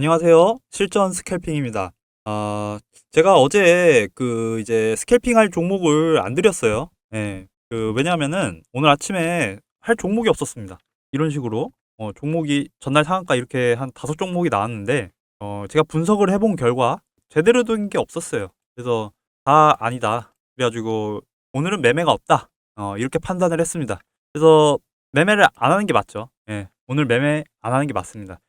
안녕하세요. 실전 스캘핑입니다. 아, 제가 어제 그 이제 스캘핑 할 종목을 안 드렸어요. 예. 그 왜냐하면은 오늘 아침에 할 종목이 없었습니다. 이런 식으로 어, 종목이 전날 상한가 이렇게 한 다섯 종목이 나왔는데 어, 제가 분석을 해본 결과 제대로 된 게 없었어요. 그래서 다 아니다. 그래가지고 오늘은 매매가 없다. 어, 이렇게 판단을 했습니다. 그래서 매매를 안 하는 게 맞죠. 예. 오늘 매매 안 하는 게 맞습니다.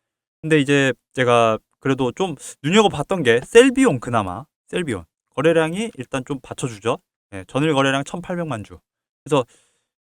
근데 이제 제가 그래도 좀 눈여겨봤던 게 셀비온 그나마 셀비온 거래량이 일단 좀 받쳐주죠. 예, 전일 거래량 1,800만 주. 그래서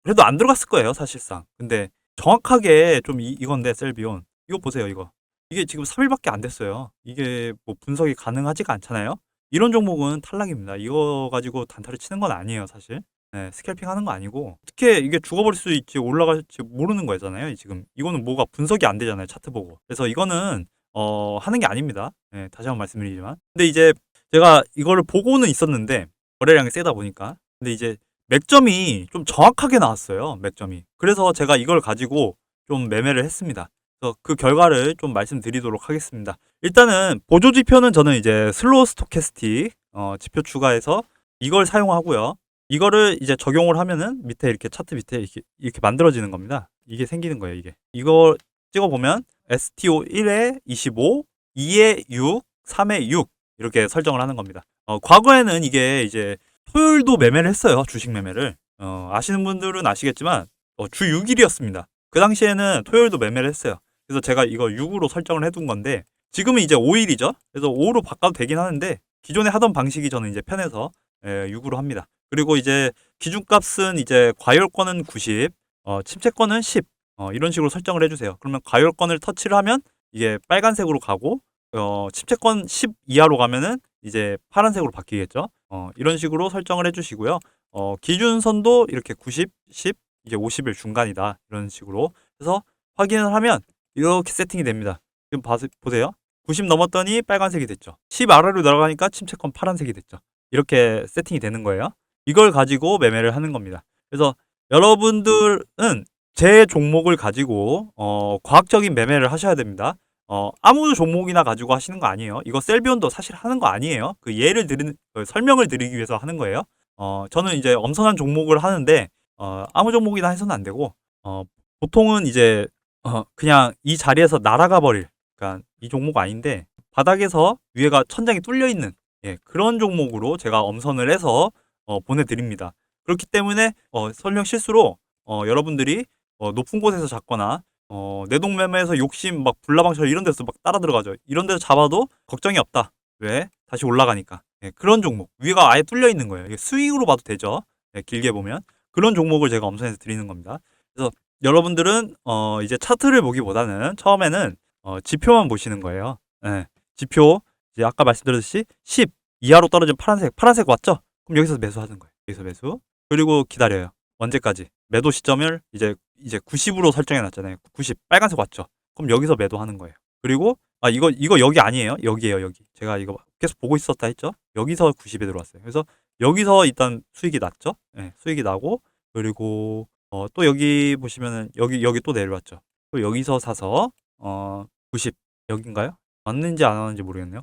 그래도 안 들어갔을 거예요 사실상. 근데 정확하게 좀 이, 이건데 셀비온 이거 보세요 이거 이게 지금 3일밖에 안 됐어요. 이게 뭐 분석이 가능하지가 않잖아요. 이런 종목은 탈락입니다. 이거 가지고 단타를 치는 건 아니에요 사실. 네, 스캘핑 하는 거 아니고 어떻게 이게 죽어버릴 수 있지 올라갈지 모르는 거잖아요 지금. 이거는 뭐가 분석이 안 되잖아요 차트 보고. 그래서 이거는 어 하는 게 아닙니다. 네, 다시 한번 말씀드리지만. 근데 이제 제가 이거를 보고는 있었는데 거래량이 세다 보니까. 근데 이제 맥점이 좀 정확하게 나왔어요 맥점이. 그래서 제가 이걸 가지고 좀 매매를 했습니다. 그래서 그 결과를 좀 말씀드리도록 하겠습니다. 일단은 보조 지표는 저는 이제 슬로우 스토캐스틱 어, 지표 추가해서 이걸 사용하고요 이거를 이제 적용을 하면은 밑에 이렇게 차트 밑에 이렇게, 이렇게 만들어지는 겁니다. 이게 생기는 거예요, 이게. 이거 찍어보면 STO 1에 25, 2에 6, 3에 6 이렇게 설정을 하는 겁니다. 어, 과거에는 이게 이제 토요일도 매매를 했어요, 주식 매매를. 어, 아시는 분들은 아시겠지만 어, 주 6일이었습니다. 그 당시에는 토요일도 매매를 했어요. 그래서 제가 이거 6으로 설정을 해둔 건데 지금은 이제 5일이죠. 그래서 5로 바꿔도 되긴 하는데 기존에 하던 방식이 저는 이제 편해서 예, 6으로 합니다. 그리고 이제 기준값은 이제 과열권은 90, 어, 침체권은 10 어, 이런 식으로 설정을 해주세요. 그러면 과열권을 터치를 하면 이게 빨간색으로 가고 어, 침체권 10 이하로 가면은 이제 파란색으로 바뀌겠죠. 어, 이런 식으로 설정을 해주시고요. 어, 기준선도 이렇게 90, 10, 이제 50일 중간이다 이런 식으로 해서 확인을 하면 이렇게 세팅이 됩니다. 지금 봐, 보세요. 90 넘었더니 빨간색이 됐죠. 10 아래로 내려가니까 침체권 파란색이 됐죠. 이렇게 세팅이 되는 거예요. 이걸 가지고 매매를 하는 겁니다. 그래서 여러분들은 제 종목을 가지고 어, 과학적인 매매를 하셔야 됩니다. 어, 아무 종목이나 가지고 하시는 거 아니에요. 이거 셀비온도 사실 하는 거 아니에요. 그 예를 드리는 그 설명을 드리기 위해서 하는 거예요. 어, 저는 이제 엄선한 종목을 하는데 어, 아무 종목이나 해서는 안 되고 어, 보통은 이제 어, 그냥 이 자리에서 날아가 버릴 그러니까 이 종목 아닌데 바닥에서 위에가 천장이 뚫려 있는 예, 그런 종목으로 제가 엄선을 해서 어, 보내드립니다. 그렇기 때문에 어, 설령 실수로 어, 여러분들이 어, 높은 곳에서 잡거나 어, 내동매매에서 욕심 막 불나방처럼 이런 데서 막 따라 들어가죠. 이런 데서 잡아도 걱정이 없다. 왜? 다시 올라가니까. 예, 그런 종목. 위가 아예 뚫려 있는 거예요. 이게 스윙으로 봐도 되죠. 예, 길게 보면. 그런 종목을 제가 엄선해서 드리는 겁니다. 그래서 여러분들은 어, 이제 차트를 보기보다는 처음에는 어, 지표만 보시는 거예요. 예, 지표 이제 아까 말씀드렸듯이 10 이하로 떨어진 파란색 파란색 왔죠? 그럼 여기서 매수하는 거예요. 여기서 매수. 그리고 기다려요. 언제까지? 매도 시점을 이제 이제 90으로 설정해 놨잖아요. 90 빨간색 왔죠. 그럼 여기서 매도하는 거예요. 그리고 아 이거 이거 여기 아니에요. 여기에요, 여기. 제가 이거 계속 보고 있었다 했죠. 여기서 90에 들어왔어요. 그래서 여기서 일단 수익이 났죠. 네, 수익이 나고 그리고 어, 또 여기 보시면은 여기 여기 또 내려왔죠. 또 여기서 사서 어, 90 여긴가요? 왔는지 안 왔는지 모르겠네요.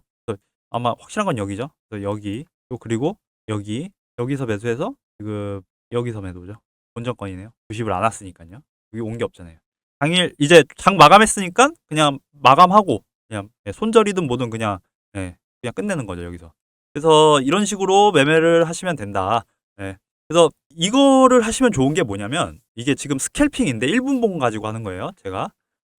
아마 확실한 건 여기죠. 여기 또 그리고 여기 여기서 매수해서 지금 여기서 매도죠. 본전권이네요. 90을 안 왔으니까요. 여기 온 게 없잖아요. 당일 이제 장 마감했으니까 그냥 마감하고 그냥 예, 손절이든 뭐든 그냥 예, 그냥 끝내는 거죠 여기서. 그래서 이런 식으로 매매를 하시면 된다. 예. 그래서 이거를 하시면 좋은 게 뭐냐면 이게 지금 스캘핑인데 1분봉 가지고 하는 거예요. 제가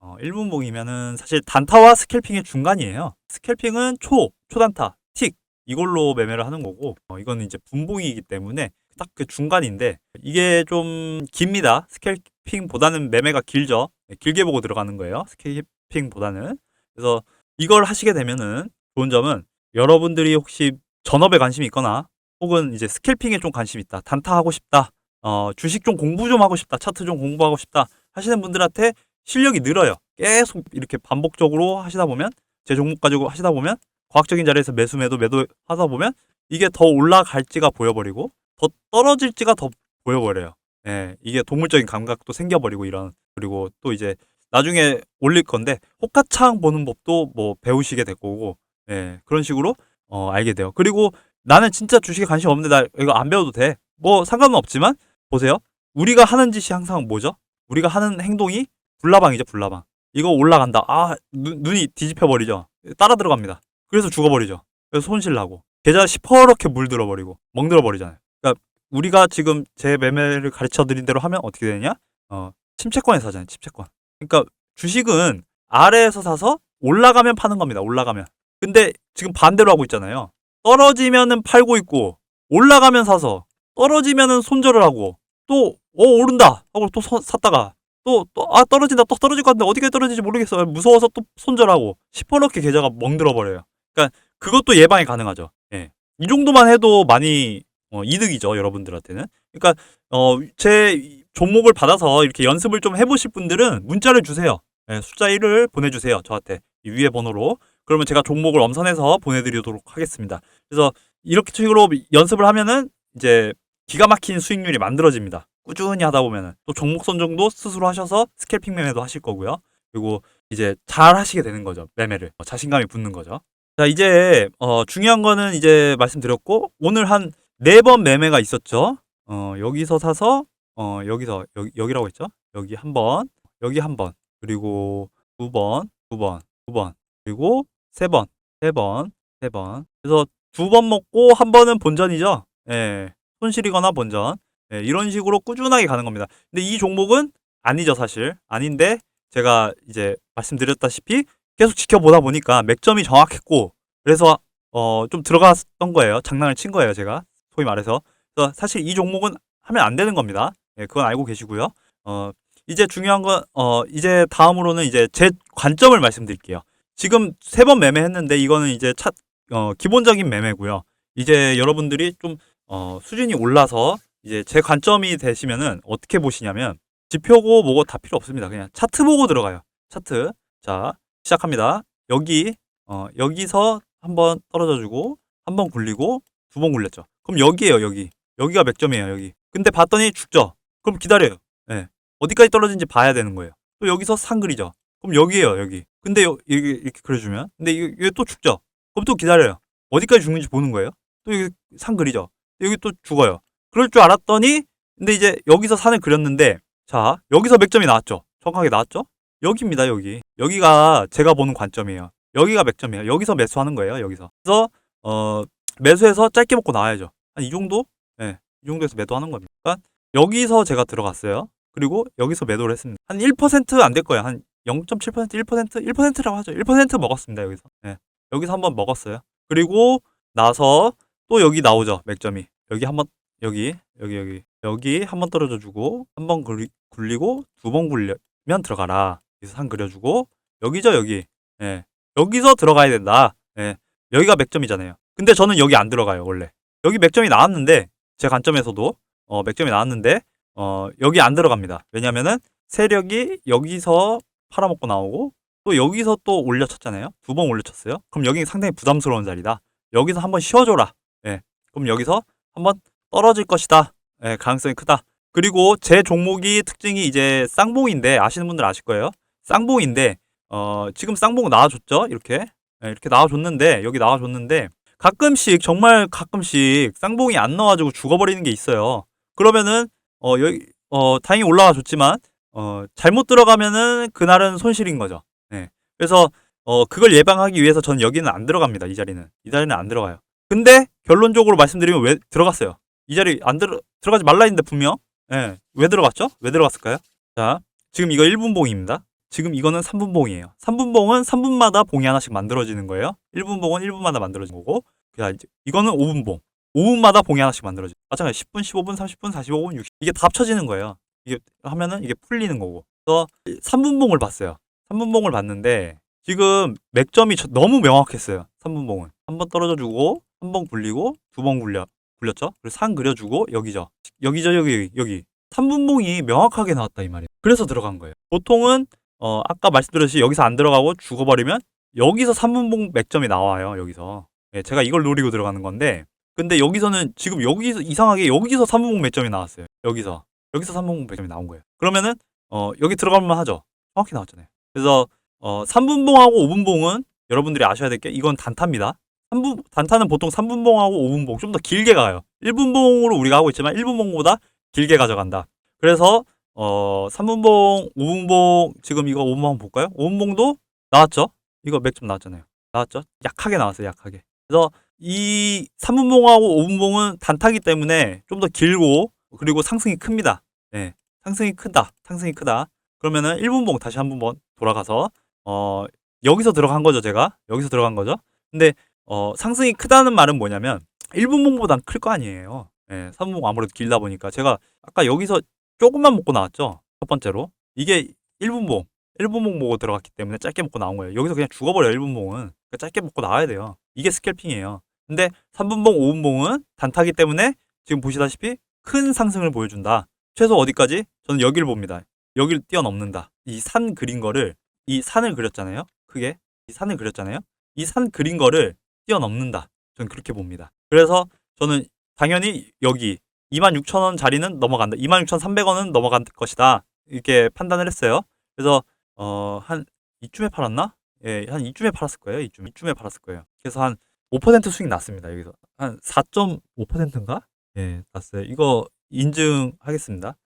어, 1분봉이면은 사실 단타와 스캘핑의 중간이에요. 스캘핑은 초, 초단타, 틱 이걸로 매매를 하는 거고 어, 이거는 이제 분봉이기 때문에 딱 그 중간인데 이게 좀 깁니다. 스캘핑보다는 매매가 길죠. 네, 길게 보고 들어가는 거예요. 스캘핑보다는. 그래서 이걸 하시게 되면은 좋은 점은 여러분들이 혹시 전업에 관심이 있거나 혹은 이제 스캘핑에 좀 관심 있다. 단타 하고 싶다. 어, 주식 좀 공부 좀 하고 싶다. 차트 좀 공부하고 싶다. 하시는 분들한테 실력이 늘어요. 계속 이렇게 반복적으로 하시다 보면 제 종목 가지고 하시다 보면 과학적인 자리에서 매수 매도 매도 하다 보면 이게 더 올라갈지가 보여버리고 더 떨어질지가 더 보여버려요. 예, 이게 동물적인 감각도 생겨버리고 이런 그리고 또 이제 나중에 올릴 건데 호가창 보는 법도 뭐 배우시게 될 거고 예, 그런 식으로 어, 알게 돼요. 그리고 나는 진짜 주식에 관심 없는데 나 이거 안 배워도 돼. 뭐 상관은 없지만 보세요. 우리가 하는 짓이 항상 뭐죠? 우리가 하는 행동이 불나방이죠, 불나방. 이거 올라간다. 아, 눈, 눈이 뒤집혀 버리죠. 따라 들어갑니다. 그래서 죽어버리죠. 그래서 손실 나고 계좌 시퍼렇게 물들어 버리고 멍들어 버리잖아요. 그러니까 우리가 지금 제 매매를 가르쳐 드린 대로 하면 어떻게 되냐? 어, 침체권에서 사잖아요, 침체권. 그러니까 주식은 아래에서 사서 올라가면 파는 겁니다. 올라가면. 근데 지금 반대로 하고 있잖아요. 떨어지면은 팔고 있고 올라가면 사서 떨어지면은 손절을 하고 또 어 오른다 하고 또 서- 샀다가 또 또 아 떨어진다 또 떨어질 것 같은데 어디까지 떨어질지 모르겠어요. 무서워서 또 손절하고 시퍼렇게 계좌가 멍들어 버려요. 그러니까 그것도 예방이 가능하죠. 예. 이 정도만 해도 많이 어, 이득이죠, 여러분들한테는. 그러니까 어, 제 종목을 받아서 이렇게 연습을 좀 해보실 분들은 문자를 주세요. 예, 숫자 1을 보내주세요, 저한테 이 위에 번호로. 그러면 제가 종목을 엄선해서 보내드리도록 하겠습니다. 그래서 이렇게 식으로 연습을 하면은 이제 기가 막힌 수익률이 만들어집니다. 꾸준히 하다 보면은 또 종목 선정도 스스로 하셔서 스캘핑 매매도 하실 거고요. 그리고 이제 잘 하시게 되는 거죠, 매매를. 어, 자신감이 붙는 거죠. 자, 이제 어, 중요한 거는 이제 말씀드렸고 오늘 한 네 번 매매가 있었죠. 어, 여기서 사서 어, 여기서 여기 여기라고 했죠. 여기 한 번, 여기 한 번, 그리고 두 번, 두 번, 두 번, 그리고 세 번, 세 번, 세 번. 그래서 두 번 먹고 한 번은 본전이죠. 예. 손실이거나 본전. 예, 이런 식으로 꾸준하게 가는 겁니다. 근데 이 종목은 아니죠, 사실. 아닌데 제가 이제 말씀드렸다시피 계속 지켜보다 보니까 맥점이 정확했고 그래서 어, 좀 들어갔던 거예요. 장난을 친 거예요, 제가. 소위 말해서. 그래서 사실 이 종목은 하면 안 되는 겁니다. 예, 그건 알고 계시고요. 어, 이제 중요한 건, 어, 이제 다음으로는 이제 제 관점을 말씀드릴게요. 지금 세 번 매매했는데 이거는 이제 차, 어, 기본적인 매매고요. 이제 여러분들이 좀, 어, 수준이 올라서 이제 제 관점이 되시면은 어떻게 보시냐면 지표고 뭐고 다 필요 없습니다. 그냥 차트 보고 들어가요. 차트. 자, 시작합니다. 여기, 어, 여기서 한번 떨어져 주고, 한 번 굴리고, 두 번 굴렸죠. 그럼 여기에요, 여기. 여기가 맥점이에요, 여기. 근데 봤더니 죽죠. 그럼 기다려요. 예. 어디까지 떨어진지 봐야 되는 거예요. 또 여기서 상 그리죠. 그럼 여기에요, 여기. 근데 여, 여기 이렇게 그려주면. 근데 이게, 또 죽죠. 그럼 또 기다려요. 어디까지 죽는지 보는 거예요. 또 여기 상 그리죠. 여기 또 죽어요. 그럴 줄 알았더니, 근데 이제 여기서 산을 그렸는데, 자, 여기서 맥점이 나왔죠. 정확하게 나왔죠? 여기입니다, 여기. 여기가 제가 보는 관점이에요. 여기가 맥점이에요. 여기서 매수하는 거예요, 여기서. 그래서, 어, 매수해서 짧게 먹고 나와야죠. 한 이 정도? 예, 이 정도에서 매도하는 겁니다. 그러니까 여기서 제가 들어갔어요. 그리고 여기서 매도를 했습니다. 한 1%안 될 거예요. 한 0.7%, 1%, 1%라고 하죠. 1% 먹었습니다, 여기서. 예. 여기서 한번 먹었어요. 그리고 나서 또 여기 나오죠, 맥점이. 여기 한번 여기, 여기, 여기, 여기 한번 떨어져 주고, 한번 굴리고, 두 번 굴리면 들어가라. 여기서 산 그려주고, 여기죠, 여기. 예. 여기서 들어가야 된다. 예. 여기가 맥점이잖아요. 근데 저는 여기 안 들어가요, 원래. 여기 맥점이 나왔는데, 제 관점에서도, 어, 맥점이 나왔는데, 어, 여기 안 들어갑니다. 왜냐면은, 세력이 여기서 팔아먹고 나오고, 또 여기서 또 올려쳤잖아요. 두 번 올려쳤어요. 그럼 여기 상당히 부담스러운 자리다. 여기서 한번 쉬어줘라. 예. 그럼 여기서 한번 떨어질 것이다. 예, 가능성이 크다. 그리고 제 종목이 특징이 이제 쌍봉인데 아시는 분들 아실 거예요. 쌍봉인데 어, 지금 쌍봉 나와줬죠. 이렇게 예, 이렇게 나와줬는데 여기 나와줬는데 가끔씩 정말 가끔씩 쌍봉이 안 나와가지고 죽어버리는 게 있어요. 그러면은 어 여기 어 다행히 올라와 줬지만 어 잘못 들어가면은 그날은 손실인 거죠. 예. 그래서 어 그걸 예방하기 위해서 저는 여기는 안 들어갑니다. 이 자리는 이 자리는 안 들어가요. 근데 결론적으로 말씀드리면 왜 들어갔어요? 이 자리 안 들어 들어가지 말라 했는데 분명 예. 왜 들어갔죠? 왜 들어갔을까요? 자, 지금 이거 1분 봉입니다. 지금 이거는 3분봉이에요. 3분봉은 3분마다 봉이 하나씩 만들어지는 거예요. 1분봉은 1분마다 만들어지는 거고. 자, 이제 이거는 5분봉. 5분마다 봉이 하나씩 만들어져요. 마찬가지 10분, 15분, 30분, 45분, 60분. 이게 다 합쳐지는 거예요. 이게 하면은 이게 풀리는 거고. 그래서 3분봉을 봤어요. 3분봉을 봤는데 지금 맥점이 저- 너무 명확했어요. 3분봉은. 한 번 떨어져 주고 한 번 굴리고 두 번 굴려 굴렸죠. 그리고 산 그려 주고 여기죠. 여기죠 여기 여기 여기. 3분봉이 명확하게 나왔다 이 말이에요. 그래서 들어간 거예요. 보통은 어 아까 말씀드렸듯이 여기서 안 들어가고 죽어버리면 여기서 3분봉 맥점이 나와요. 여기서. 예, 제가 이걸 노리고 들어가는 건데 근데 여기서는 지금 여기서 이상하게 여기서 3분봉 맥점이 나왔어요. 여기서 여기서 3분봉 맥점이 나온 거예요. 그러면은 어 여기 들어갈만 하죠. 정확히 나왔잖아요. 그래서 어 3분봉하고 5분봉은 여러분들이 아셔야 될 게 이건 단타입니다. 3분 단타는 보통 3분봉하고 5분봉 좀 더 길게 가요. 1분봉으로 우리가 하고 있지만 1분봉보다 길게 가져간다. 그래서 어 3분봉, 5분봉 지금 이거 5분봉 한번 볼까요? 5분봉도 나왔죠? 이거 맥점 나왔잖아요. 나왔죠? 약하게 나왔어요, 약하게. 그래서 이 3분봉하고 5분봉은 단타기 때문에 좀 더 길고 그리고 상승이 큽니다. 네. 상승이 크다. 상승이 크다. 그러면은 1분봉 다시 한 번 돌아가서 어 여기서 들어간 거죠, 제가. 여기서 들어간 거죠. 근데 어 상승이 크다는 말은 뭐냐면 1분봉보단 클 거 아니에요. 예, 3분봉 아무래도 길다 보니까 제가 아까 여기서 조금만 먹고 나왔죠. 첫 번째로. 이게 1분봉. 1분봉 보고 들어갔기 때문에 짧게 먹고 나온 거예요. 여기서 그냥 죽어버려요, 1분봉은. 그러니까 짧게 먹고 나와야 돼요. 이게 스캘핑이에요. 근데 3분봉, 5분봉은 단타기 때문에 지금 보시다시피 큰 상승을 보여준다. 최소 어디까지? 저는 여기를 봅니다. 여기를 뛰어넘는다. 이 산 그린 거를, 이 산을 그렸잖아요. 크게. 이 산을 그렸잖아요. 이 산 그린 거를 뛰어넘는다. 저는 그렇게 봅니다. 그래서 저는 당연히 여기 26,000원 자리는 넘어간다. 26,300원은 넘어갈 것이다. 이렇게 판단을 했어요. 그래서 어, 한 이쯤에 팔았나? 예, 한 이쯤에 팔았을 거예요. 이쯤, 이쯤에 팔았을 거예요. 그래서 한 5% 수익 났습니다. 여기서 한 4.5%인가? 예, 났어요. 이거 인증하겠습니다.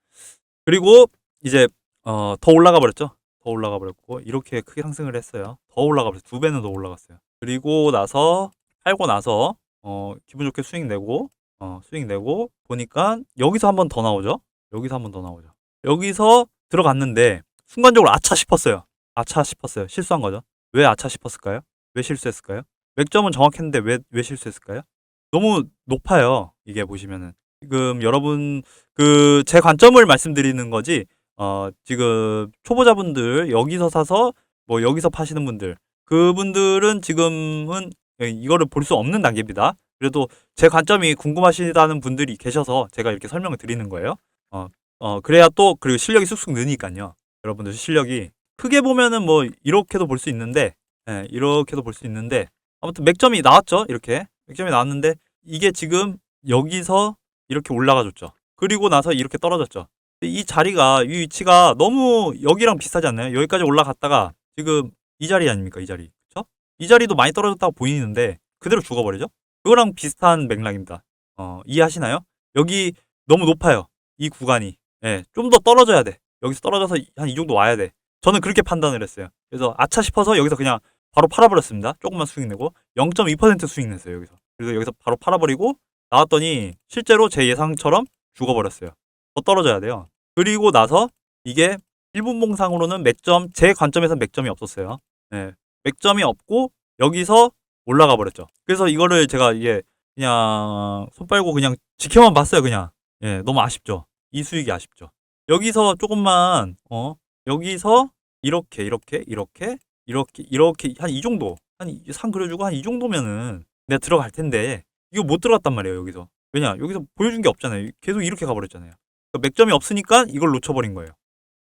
그리고 이제 어, 더 올라가 버렸죠. 더 올라가 버렸고 이렇게 크게 상승을 했어요. 더 올라가 버렸어요. 두 배는 더 올라갔어요. 그리고 나서 팔고 나서 어, 기분 좋게 수익 내고 어, 수익 내고 보니까 여기서 한 번 더 나오죠. 여기서 한 번 더 나오죠. 여기서 들어갔는데 순간적으로 아차 싶었어요. 아차 싶었어요. 실수한 거죠. 왜 아차 싶었을까요? 왜 실수했을까요? 맥점은 정확했는데 왜, 왜 실수했을까요? 너무 높아요. 이게 보시면은. 지금 여러분, 그, 제 관점을 말씀드리는 거지, 어, 지금 초보자분들, 여기서 사서, 뭐, 여기서 파시는 분들, 그분들은 지금은 이거를 볼 수 없는 단계입니다. 그래도 제 관점이 궁금하시다는 분들이 계셔서 제가 이렇게 설명을 드리는 거예요. 어, 어, 그래야 또, 그리고 실력이 쑥쑥 느니까요. 여러분들 실력이. 크게 보면은 뭐, 이렇게도 볼 수 있는데, 예, 이렇게도 볼 수 있는데, 아무튼 맥점이 나왔죠. 이렇게. 맥점이 나왔는데, 이게 지금 여기서 이렇게 올라가 줬죠. 그리고 나서 이렇게 떨어졌죠. 이 자리가, 이 위치가 너무 여기랑 비슷하지 않나요? 여기까지 올라갔다가 지금 이 자리 아닙니까? 이 자리. 그쵸? 이 자리도 많이 떨어졌다고 보이는데, 그대로 죽어버리죠? 그거랑 비슷한 맥락입니다. 어, 이해하시나요? 여기 너무 높아요. 이 구간이. 예, 좀 더 떨어져야 돼. 여기서 떨어져서 한 이 정도 와야 돼. 저는 그렇게 판단을 했어요. 그래서 아차 싶어서 여기서 그냥 바로 팔아버렸습니다. 조금만 수익 내고 0.2% 수익 냈어요. 여기서. 그래서 여기서 바로 팔아버리고 나왔더니 실제로 제 예상처럼 죽어버렸어요. 더 떨어져야 돼요. 그리고 나서 이게 1분 봉상으로는 맥점 제 관점에서 맥점이 없었어요. 예, 맥점이 없고 여기서 올라가 버렸죠. 그래서 이거를 제가 이게 그냥 손 빨고 그냥 지켜만 봤어요. 그냥 예, 너무 아쉽죠. 이 수익이 아쉽죠. 여기서 조금만 어 여기서 이렇게 이렇게 이렇게 이렇게 이렇게 한 이 정도 한상 그려주고 한 이 정도면은 내가 들어갈 텐데 이거 못 들어갔단 말이에요 여기서 왜냐 여기서 보여준 게 없잖아요 계속 이렇게 가버렸잖아요 그러니까 맥점이 없으니까 이걸 놓쳐버린 거예요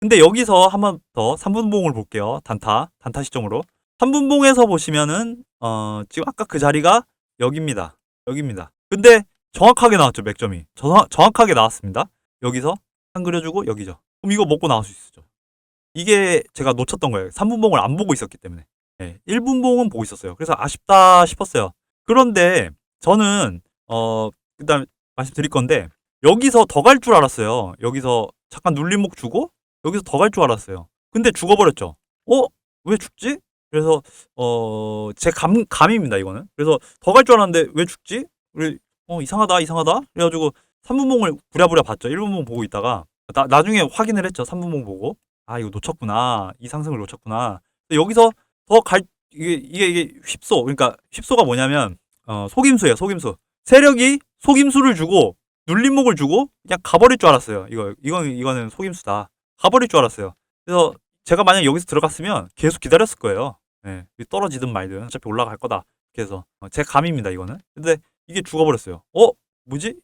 근데 여기서 한 번 더 3분봉을 볼게요 단타 단타 시점으로 3분봉에서 보시면은 어 지금 아까 그 자리가 여기입니다 여기입니다 근데 정확하게 나왔죠 맥점이 저, 정확하게 나왔습니다 여기서 상 그려주고 여기죠 그럼 이거 먹고 나올 수 있었죠 이게 제가 놓쳤던 거예요. 3분봉을 안 보고 있었기 때문에. 네, 1분봉은 보고 있었어요. 그래서 아쉽다 싶었어요. 그런데 저는 어 그다음 말씀드릴 건데 여기서 더 갈 줄 알았어요. 여기서 잠깐 눌림목 주고 여기서 더 갈 줄 알았어요. 근데 죽어버렸죠. 어? 왜 죽지? 그래서 어 제 감 감입니다 이거는. 그래서 더 갈 줄 알았는데 왜 죽지? 우리 어 이상하다 이상하다. 그래가지고 3분봉을 부랴부랴 봤죠. 1분봉 보고 있다가 나, 나중에 확인을 했죠. 3분봉 보고. 아 이거 놓쳤구나 이 상승을 놓쳤구나 여기서 더 갈 이게 이게 이게 휩소 그러니까 휩소가 뭐냐면 어 속임수예요 속임수 세력이 속임수를 주고 눌림목을 주고 그냥 가버릴 줄 알았어요 이거 이건 이거는 속임수다 가버릴 줄 알았어요 그래서 제가 만약 여기서 들어갔으면 계속 기다렸을 거예요 예 떨어지든 말든 어차피 올라갈 거다 그래서 어, 제 감입니다 이거는 근데 이게 죽어버렸어요 어 뭐지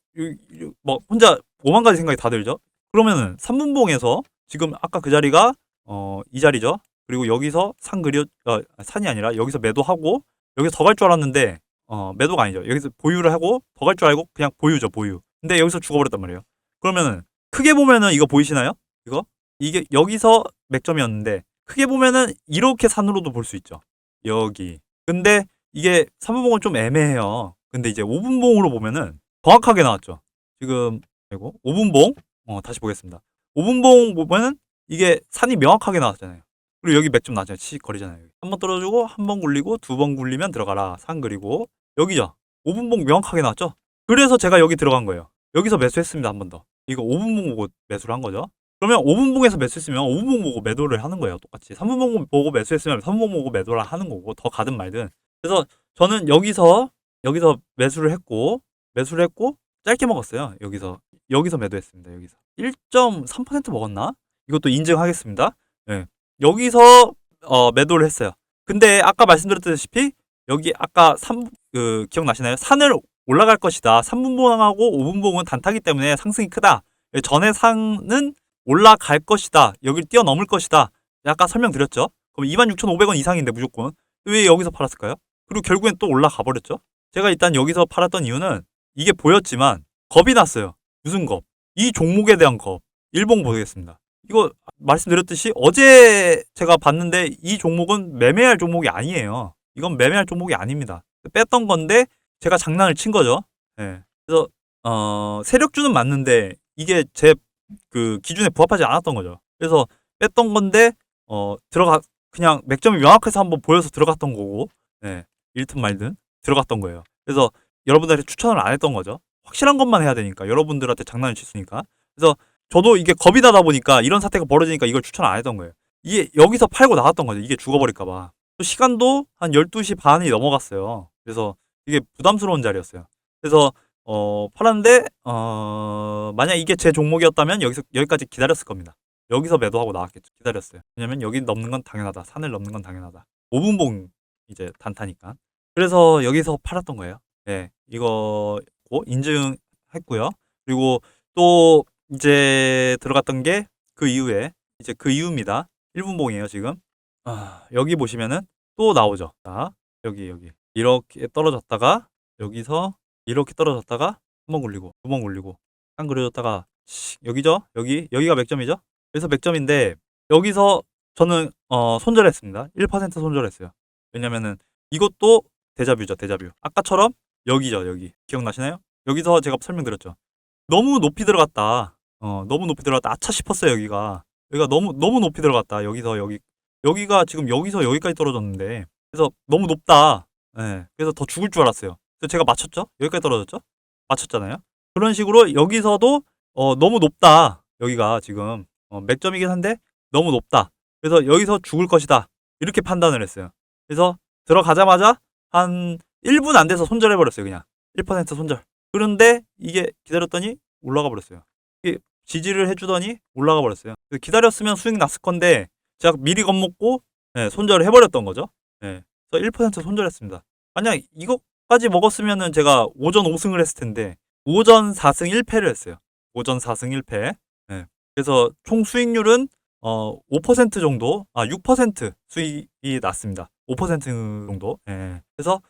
뭐 혼자 오만 가지 생각이 다 들죠 그러면은 3분봉에서 지금 아까 그 자리가 어, 이 자리죠. 그리고 여기서 산 그려 어, 산이 아니라 여기서 매도하고 여기서 더 갈 줄 알았는데 어, 매도가 아니죠. 여기서 보유를 하고 더 갈 줄 알고 그냥 보유죠, 보유. 근데 여기서 죽어버렸단 말이에요. 그러면은 크게 보면은 이거 보이시나요? 이거 이게 여기서 맥점이었는데 크게 보면은 이렇게 산으로도 볼 수 있죠. 여기. 근데 이게 3분봉은 좀 애매해요. 근데 이제 5분봉으로 보면은 정확하게 나왔죠. 지금 그리고 5분봉 어 다시 보겠습니다. 5분봉 보면은 이게 산이 명확하게 나왔잖아요. 그리고 여기 맥좀 나잖아요. 치익 거리잖아요. 한 번 떨어지고 한 번 굴리고 두 번 굴리면 들어가라. 산 그리고 여기죠. 5분봉 명확하게 나왔죠. 그래서 제가 여기 들어간 거예요. 여기서 매수했습니다. 한 번 더. 이거 5분봉 보고 매수를 한 거죠. 그러면 5분봉에서 매수했으면 5분봉 보고 매도를 하는 거예요. 똑같이. 3분봉 보고 매수했으면 3분봉 보고 매도를 하는 거고 더 가든 말든. 그래서 저는 여기서 여기서 매수를 했고 매수를 했고 짧게 먹었어요. 여기서 여기서 매도했습니다. 여기서 1.3% 먹었나? 이것도 인증하겠습니다. 예. 여기서 어, 매도를 했어요. 근데 아까 말씀드렸다시피 여기 아까 3, 그 기억나시나요? 산을 올라갈 것이다. 3분봉하고 5분봉은 단타기 때문에 상승이 크다. 전에 상은 올라갈 것이다. 여기를 뛰어넘을 것이다. 아까 설명드렸죠. 그럼 26,500원 이상인데 무조건 왜 여기서 팔았을까요? 그리고 결국엔 또 올라가 버렸죠. 제가 일단 여기서 팔았던 이유는 이게 보였지만 겁이 났어요. 무슨 겁? 이 종목에 대한 겁. 일봉 보겠습니다. 이거 말씀드렸듯이 어제 제가 봤는데 이 종목은 매매할 종목이 아니에요. 이건 매매할 종목이 아닙니다. 뺐던 건데 제가 장난을 친 거죠. 예. 그래서 어, 세력주는 맞는데 이게 제 그 기준에 부합하지 않았던 거죠. 그래서 뺐던 건데 어, 들어가 그냥 맥점이 명확해서 한번 보여서 들어갔던 거고 예. 잃든 말든 들어갔던 거예요. 그래서 여러분들한테 추천을 안 했던 거죠. 확실한 것만 해야 되니까 여러분들한테 장난을 쳤으니까. 그래서 저도 이게 겁이 나다 보니까 이런 사태가 벌어지니까 이걸 추천 안 했던 거예요. 이게 여기서 팔고 나갔던 거죠. 이게 죽어버릴까 봐. 또 시간도 한 12시 반이 넘어갔어요. 그래서 이게 부담스러운 자리였어요. 그래서 어, 팔았는데 어, 만약 이게 제 종목이었다면 여기서 여기까지 기다렸을 겁니다. 여기서 매도하고 나왔겠죠. 기다렸어요. 왜냐면 여기 넘는 건 당연하다. 산을 넘는 건 당연하다. 5분봉 이제 단타니까. 그래서 여기서 팔았던 거예요. 예. 이거 인증했고요. 그리고 또 이제 들어갔던 게 그 이후에 이제 그 이후입니다. 1분봉이에요, 지금. 아, 여기 보시면은 또 나오죠. 자, 여기 여기. 이렇게 떨어졌다가 여기서 이렇게 떨어졌다가 한 번 굴리고 두 번 굴리고 한 그려졌다가 여기죠? 여기 여기가 맥점이죠? 그래서 맥점인데 여기서 저는 어, 손절했습니다. 1% 손절했어요. 왜냐면은 이것도 대자뷰죠, 대자뷰. 아까처럼 여기죠, 여기. 기억나시나요? 여기서 제가 설명드렸죠. 너무 높이 들어갔다. 어, 너무 높이 들어갔다. 아차 싶었어요, 여기가. 여기가 너무 너무 높이 들어갔다. 여기서 여기 여기가 지금 여기서 여기까지 떨어졌는데 그래서 너무 높다. 예. 그래서 더 죽을 줄 알았어요. 제가 맞췄죠? 여기까지 떨어졌죠? 맞췄잖아요. 그런 식으로 여기서도 어, 너무 높다. 여기가 지금 어, 맥점이긴 한데 너무 높다. 그래서 여기서 죽을 것이다. 이렇게 판단을 했어요. 그래서 들어가자마자 한 1분 안 돼서 손절해 버렸어요, 그냥. 1% 손절. 그런데 이게 기다렸더니 올라가 버렸어요. 이게 지지를 해주더니 올라가 버렸어요. 기다렸으면 수익 났을 건데 제가 미리 겁먹고 예, 손절을 해버렸던 거죠. 예. 그래서 1% 손절했습니다. 만약 이것 까지 먹었으면은 제가 오전 5승을 했을 텐데 오전 4승 1패를 했어요. 오전 4승 1패. 예. 그래서 총 수익률은 어, 5% 정도, 아, 6% 수익이 났습니다. 5% 정도. 예. 그래서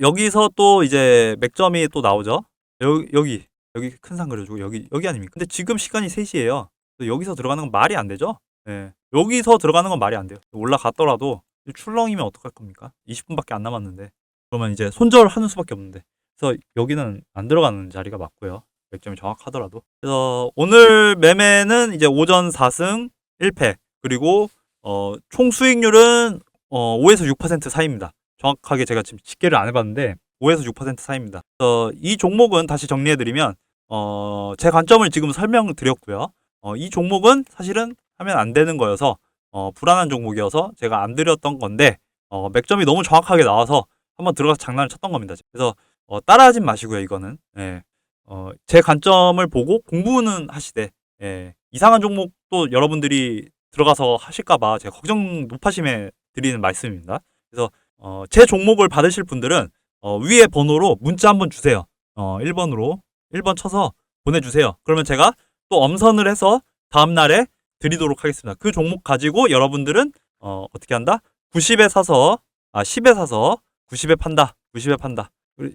여기서 또 이제 맥점이 또 나오죠. 여기, 여기, 여기 큰산 그려주고, 여기, 여기 아닙니까? 근데 지금 시간이 3시예요. 여기서 들어가는 건 말이 안 되죠? 예. 여기서 들어가는 건 말이 안 돼요. 올라갔더라도 출렁이면 어떡할 겁니까? 20분밖에 안 남았는데. 그러면 이제 손절하는 수밖에 없는데. 그래서 여기는 안 들어가는 자리가 맞고요. 맥점이 정확하더라도. 그래서 오늘 매매는 이제 오전 4승 1패 그리고 어, 총 수익률은 어, 5에서 6% 사이입니다. 정확하게 제가 지금 집계를 안 해봤는데 5에서 6% 사이입니다. 그래서 이 종목은 다시 정리해드리면 어, 제 관점을 지금 설명드렸고요. 어, 이 종목은 사실은 하면 안 되는 거여서 어, 불안한 종목이어서 제가 안 드렸던 건데 어, 맥점이 너무 정확하게 나와서 한번 들어가서 장난을 쳤던 겁니다. 그래서 어, 따라하진 마시고요. 이거는 예. 어, 제 관점을 보고 공부는 하시되 예. 이상한 종목도 여러분들이 들어가서 하실까봐 제가 걱정 높아심에 드리는 말씀입니다. 그래서 어, 제 종목을 받으실 분들은 어, 위에 번호로 문자 한번 주세요. 어, 1번으로 1번 쳐서 보내주세요. 그러면 제가 또 엄선을 해서 다음 날에 드리도록 하겠습니다. 그 종목 가지고 여러분들은 어, 어떻게 한다? 90에 사서 아 10에 사서 90에 판다. 90에 판다.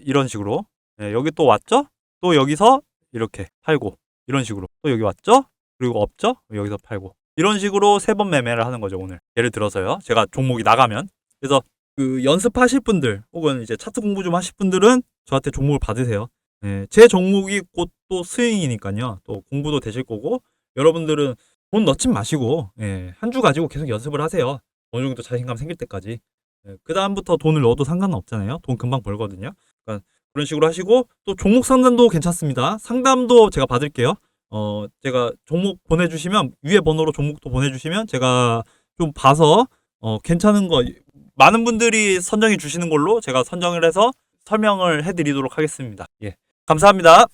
이런 식으로 예, 여기 또 왔죠? 또 여기서 이렇게 팔고 이런 식으로 또 여기 왔죠? 그리고 없죠? 여기서 팔고 이런 식으로 세 번 매매를 하는 거죠, 오늘. 예를 들어서요. 제가 종목이 나가면. 그래서 그 연습하실 분들 혹은 이제 차트 공부 좀 하실 분들은 저한테 종목을 받으세요. 예, 제 종목이 곧 또 스윙이니까요. 또 공부도 되실 거고 여러분들은 돈 넣지 마시고 예, 한 주 가지고 계속 연습을 하세요. 어느 정도 자신감 생길 때까지. 예, 그 다음부터 돈을 넣어도 상관은 없잖아요. 돈 금방 벌거든요. 그러니까 그런 식으로 하시고 또 종목 상담도 괜찮습니다. 상담도 제가 받을게요. 어, 제가 종목 보내주시면 위에 번호로 종목도 보내주시면 제가 좀 봐서 어, 괜찮은 거 많은 분들이 선정해 주시는 걸로 제가 선정을 해서 설명을 해드리도록 하겠습니다. 예, 감사합니다.